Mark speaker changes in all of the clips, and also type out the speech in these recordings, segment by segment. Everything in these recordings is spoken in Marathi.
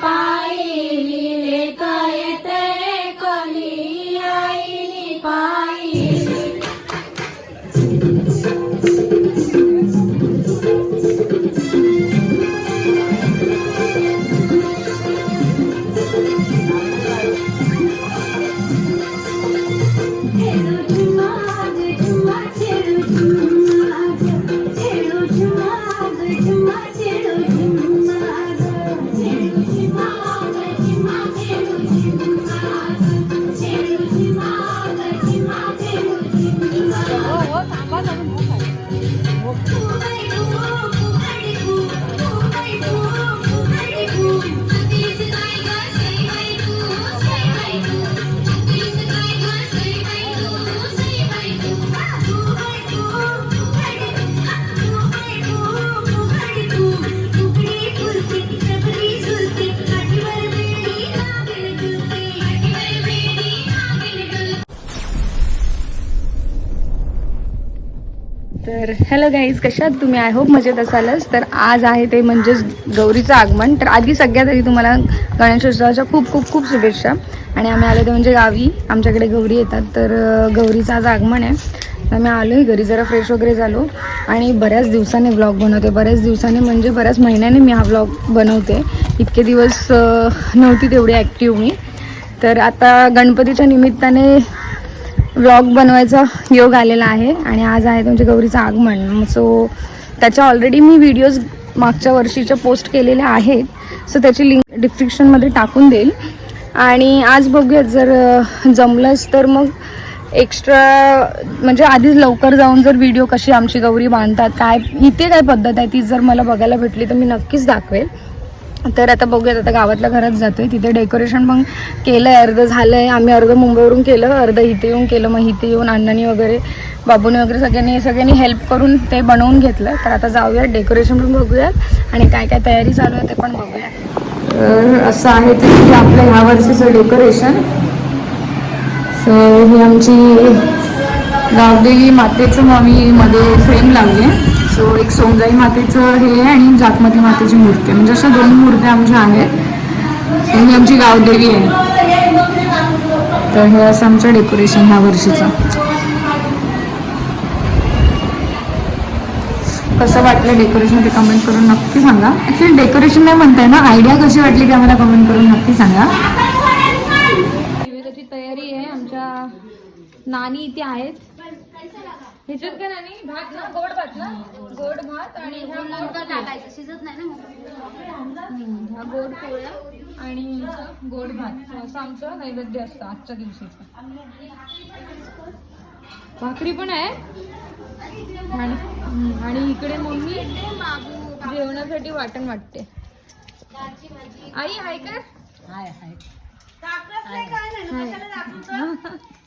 Speaker 1: bye. हॅलो गाईज कशात तुम्ही? आय होप मजेत असालच. तर आज आहे ते म्हणजेच गौरीचं आगमन. तर आधी सगळ्यात आधी तुम्हाला गणेशोत्सवाच्या खूप खूप खूप शुभेच्छा. आणि आम्ही आलो ते म्हणजे गावी. आमच्याकडे गौरी येतात. तर गौरीचं आज आगमन आहे. तर आम्ही आलो आहे घरी जरा फ्रेश वगैरे झालो. आणि बऱ्याच दिवसाने ब्लॉग बनवते. बऱ्याच दिवसाने म्हणजे बऱ्याच महिन्याने मी हा ब्लॉग बनवते. इतके दिवस नव्हती तेवढी ॲक्टिव्ह मी. तर आता गणपतीच्या निमित्ताने व्लॉग बनवायचा योग आलेला आहे आणि आज आहे तुमच्या गौरीचं आगमन. सो त्याच्या ऑलरेडी मी व्हिडिओज मागच्या वर्षीच्या पोस्ट केलेल्या आहेत. सो त्याची लिंक डिस्क्रिप्शनमध्ये टाकून देईल. आणि आज बघूयात जर जमलंच तर मग एक्स्ट्रा म्हणजे आधीच लवकर जाऊन जर व्हिडिओ कशी आमची गौरी बांधतात काय इथे काय पद्धत आहे ती जर मला बघायला भेटली तर मी नक्कीच दाखवेल. तर आता बघूयात आता गावातल्या घरात जातोय तिथे डेकोरेशन पण केलं आहे अर्धं झालं आहे आम्ही अर्धं मुंबईवरून केलं अर्धं इथे येऊन केलं मग इथे येऊन अण्णांनी वगैरे बाबूने वगैरे सगळ्यांनी सगळ्यांनी हेल्प करून ते बनवून घेतलं. तर आता जाऊयात डेकोरेशन पण बघूयात आणि काय काय तयारी चालू आहे ते पण बघूयात. तर असं आहे ते आपलं ह्या वर्षीचं डेकोरेशन सो ही आमची गावदेवी मातेचं मग आम्ही मध्ये फ्रेम लावली आहे. सो एक सोंगाई मातेचं हे आहे आणि जातमती मातेची मूर्ती आहे. म्हणजे अशा दोन मूर्त्या आमच्या आहेत. सो ही आमची गावदेवी आहे. तर हे असं आमचं डेकोरेशन ह्या वर्षीचं. कसं वाटलं डेकोरेशन ते कमेंट करून नक्की सांगा. ॲक्च्युली डेकोरेशन नाही म्हणताय ना? आयडिया कशी वाटली ते आम्हाला कमेंट करून नक्की सांगा. त्याची तयारी आहे आमच्या नानी इथे आहेत. ह्याच्यात का नानी? भात ना गोड भात ना? गोड भात आणि ह्या
Speaker 2: टाकायचं. शिजत नाही ना
Speaker 1: ह्या गोड पोळ्या आणि गोड भात. असं आमचं नैवेद्य असतं आजच्या दिवशीचं. भाकरी पण आहे. आणि इकडे मम्मी जेवणासाठी वाटण वाटते. आई आहे का
Speaker 2: हाय हाय.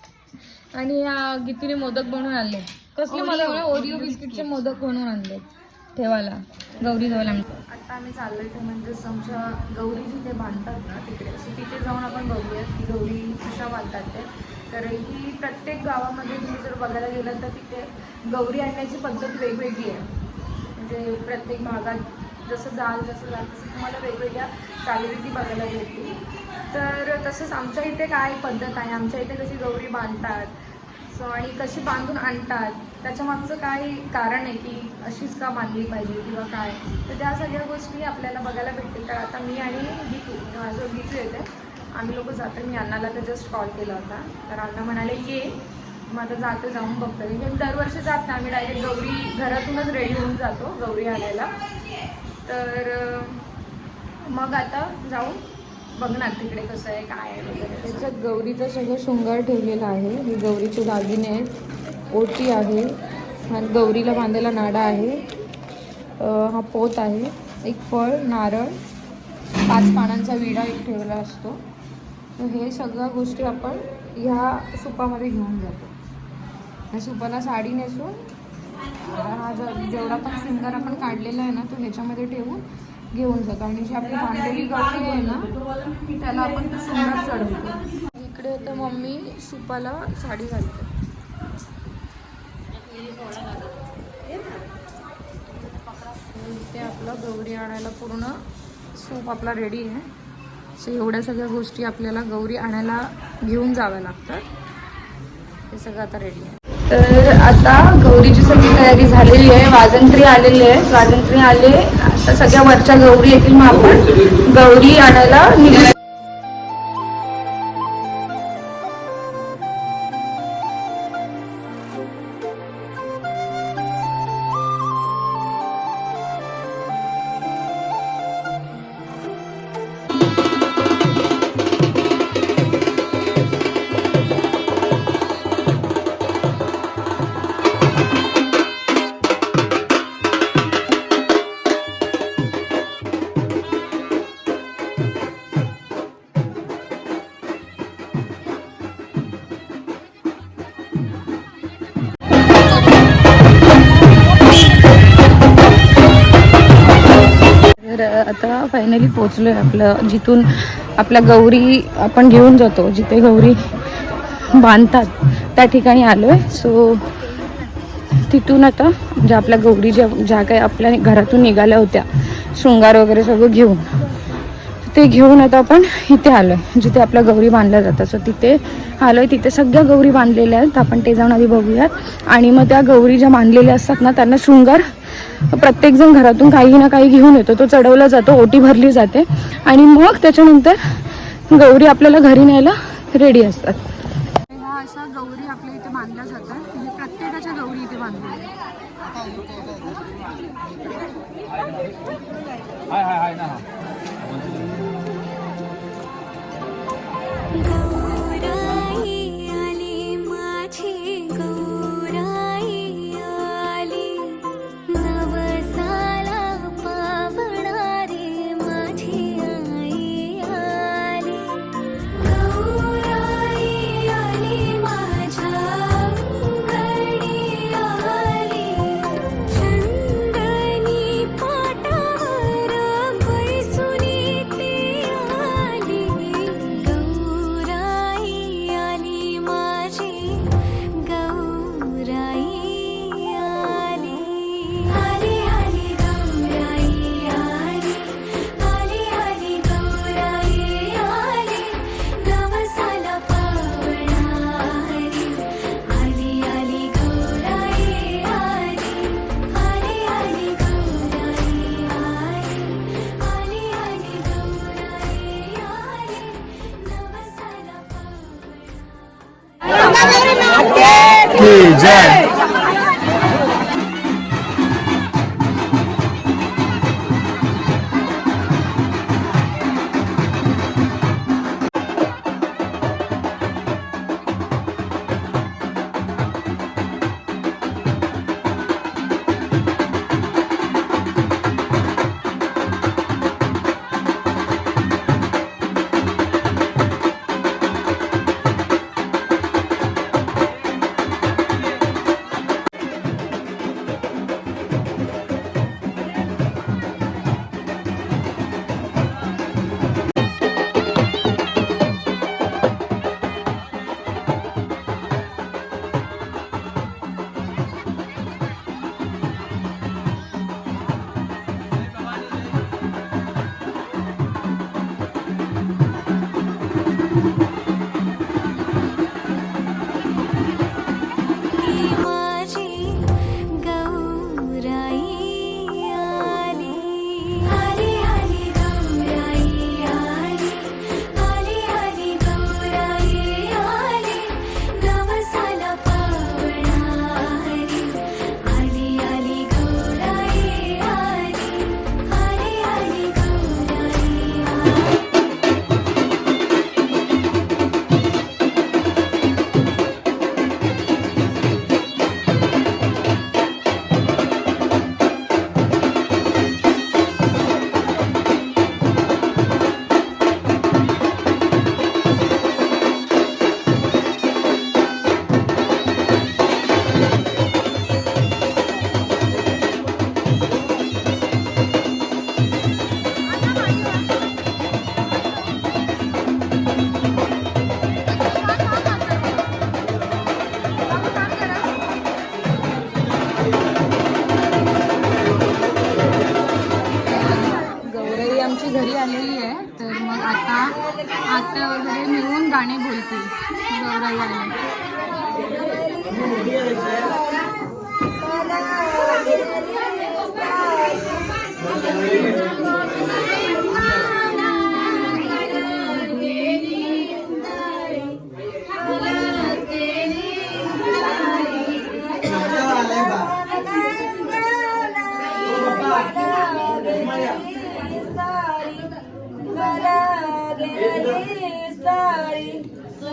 Speaker 1: आणि या गीतीने मोदक बनवून आणले. कसले मोदक? ओरिओ बिस्किटचे मोदक बनवून आणले ठेवायला. गौरी जवळ आता आम्ही चाललोय ते म्हणजे आमच्या गौरी जिथे बांधतात ना तिकडे. सो तिथे जाऊन आपण बघूयात की गौरी कशा बांधतात ते. तर ही प्रत्येक गावामध्ये तुम्ही जर बघायला गेलात तर तिथे गौरी आणण्याची पद्धत वेगवेगळी आहे. म्हणजे प्रत्येक भागात जसं जाल जसं जाल तसं तुम्हाला वेगवेगळ्या चालीरीती बघायला भेटतील. तर तसंच आमच्या इथे काय पद्धत आहे? आमच्या इथे कशी गौरी बांधतात सो आणि कशी बांधून आणतात त्याच्या मागचं काय कारण आहे की अशीच का बांधली पाहिजे किंवा काय? तर त्या सगळ्या गोष्टी आपल्याला बघायला भेटतील. तर आता मी आणि गीतू माझं गीतू येते आम्ही लोक जातो मी अण्णाला तर जस्ट कॉल केला होता. तर अण्णा म्हणाले ये. मग आता जातो जाऊन बघतो म्हणजे दरवर्षी जात नाही. आम्ही डायरेक्ट गौरी घरातूनच रेडी होऊन जातो गौरी आणायला. तर मग आता जाऊन बघणार तिकडे कसं आहे काय आहे वगैरे त्याच्यात गौरीचा सगळं शृंगार ठेवलेला आहे. हे गौरीचे दागिने आहेत. ओटी आहे. हा गौरीला बांधायला नाडा आहे. हा पोत आहे. एक फळ नारळ पाच पानांचा विडा एक ठेवला असतो. तर हे सगळ्या गोष्टी आपण ह्या सुपामध्ये घेऊन जातो. ह्या सुपाला साडी नेसून हा जेवढा पण सिंगर आपण काढलेला आहे ना तो ह्याच्यामध्ये ठेवून घेऊन जातो आणि जी आपली बांधलेली गौरी आहे ना त्याला आपण तो चढवतो इकडे तर मम्मी सुपाला साडी घालते. इथे आपलं गौरी आणायला पूर्ण सूप आपला रेडी आहे. सो एवढ्या सगळ्या गोष्टी आपल्याला गौरी आणायला घेऊन जाव्या लागतात. हे सगळं आता रेडी आहे. तर आता गौरीची सगळी तयारी झालेली आहे. वाजंत्री आलेली आहे. वाजंत्री आले सगळ्या वरच्या गौरी येतील मग आपण गौरी आणायला निघू आता
Speaker 3: फायनली पोचलो आहे आपलं जिथून आपल्या गौरी आपण घेऊन जातो जिथे गौरी बांधतात त्या ठिकाणी आलो आहे सो तिथून आता म्हणजे आपल्या गौरी ज्या ज्या काही आपल्या घरातून निघाल्या होत्या शृंगार वगैरे सगळं घेऊन ते घेऊन आता आपण इथे आलो आहे जिथे आपल्या गौरी बांधल्या जातात सो तिथे आलो आहे तिथे सगळ्या गौरी बांधलेल्या आहेत. आपण ते जाऊन आधी बघूयात. आणि मग त्या गौरी ज्या बांधलेल्या असतात ना त्यांना शृंगार प्रत्येकजण घरातून काही ना काही घेऊन येतो. तो चढवला जातो ओटी भरली जाते. आणि मग त्याच्यानंतर गौरी आपल्याला घरी न्यायला रेडी असतात. ह्या अशा गौरी आपल्या इथे बांधल्या जातात. म्हणजे प्रत्येकाच्या गौरी इथे बांधल्या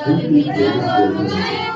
Speaker 4: Thank you.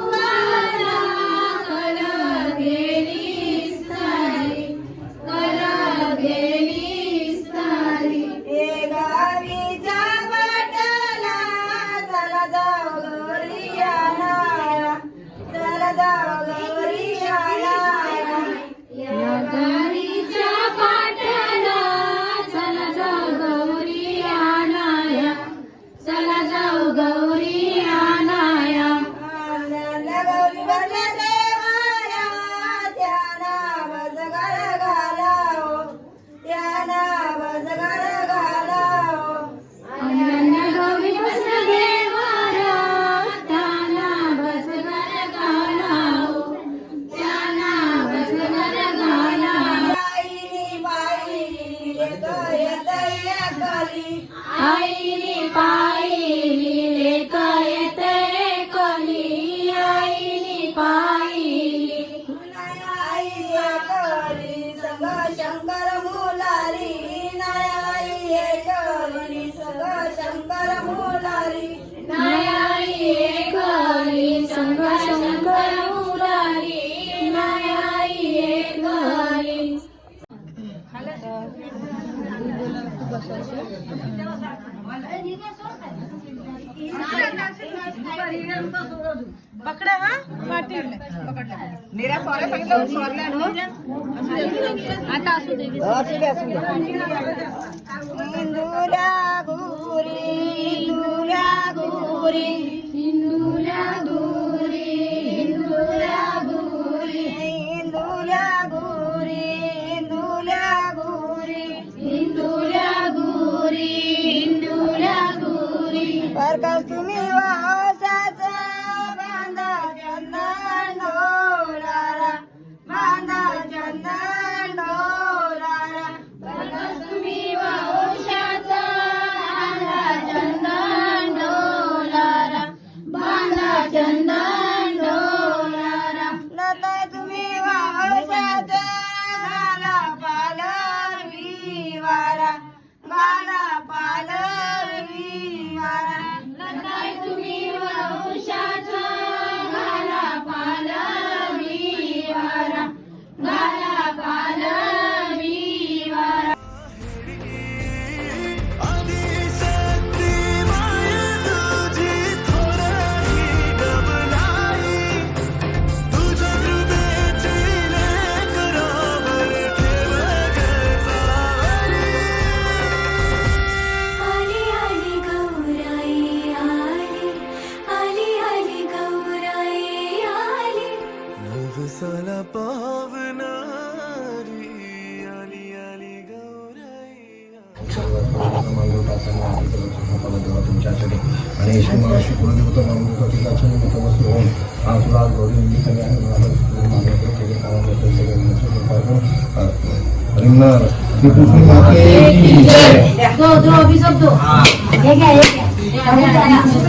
Speaker 3: इंदुला गोरी इंदुला गोरी इंदुला गोरी Oke, oke, oke. Tuh, tuh, bisa tuh. Ah. Ya, ya, ya. ya, ya, ya.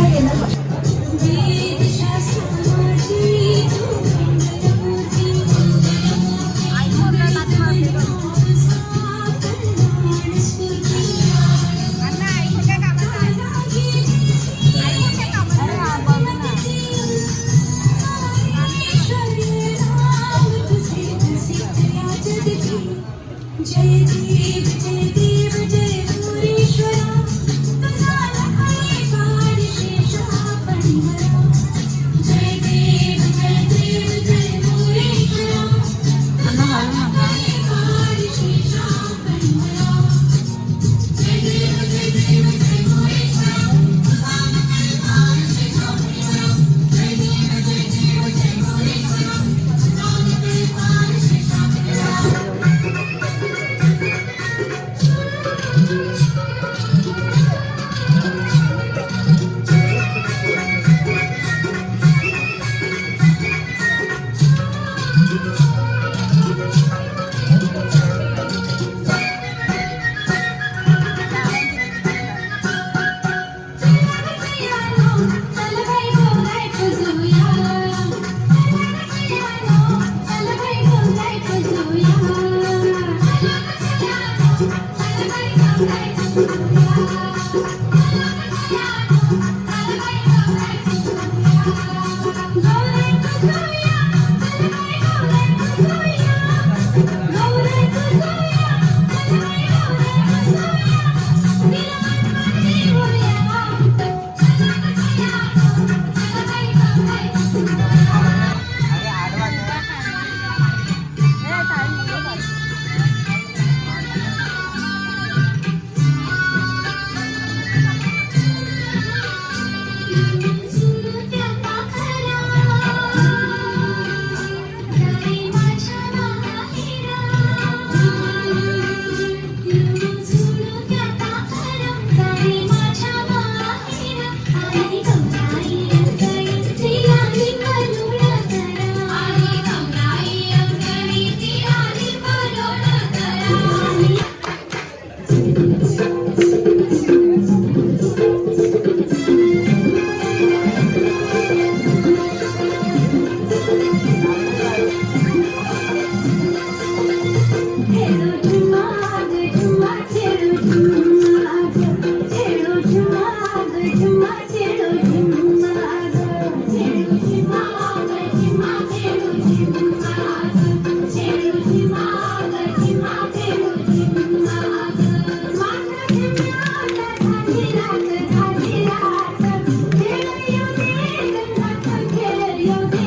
Speaker 3: Maria.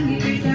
Speaker 3: 你。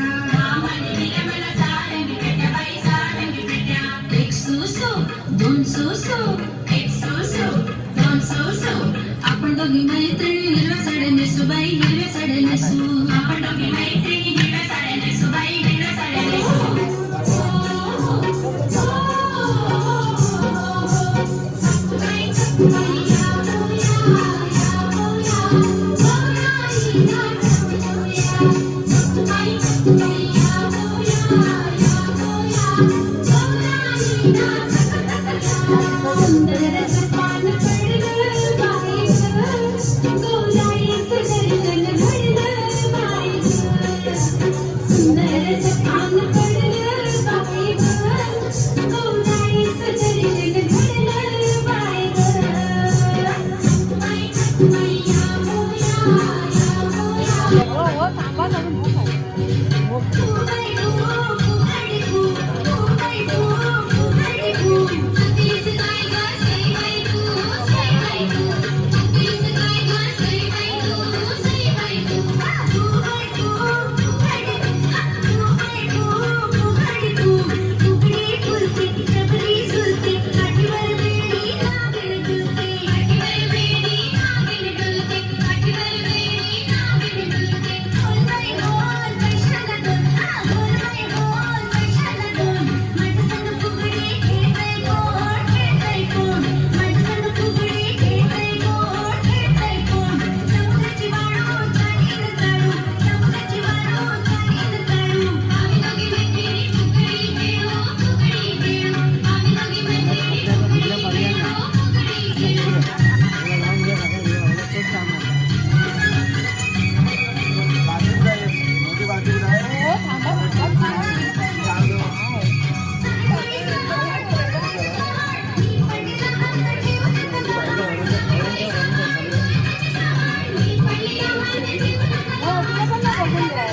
Speaker 3: Thank you.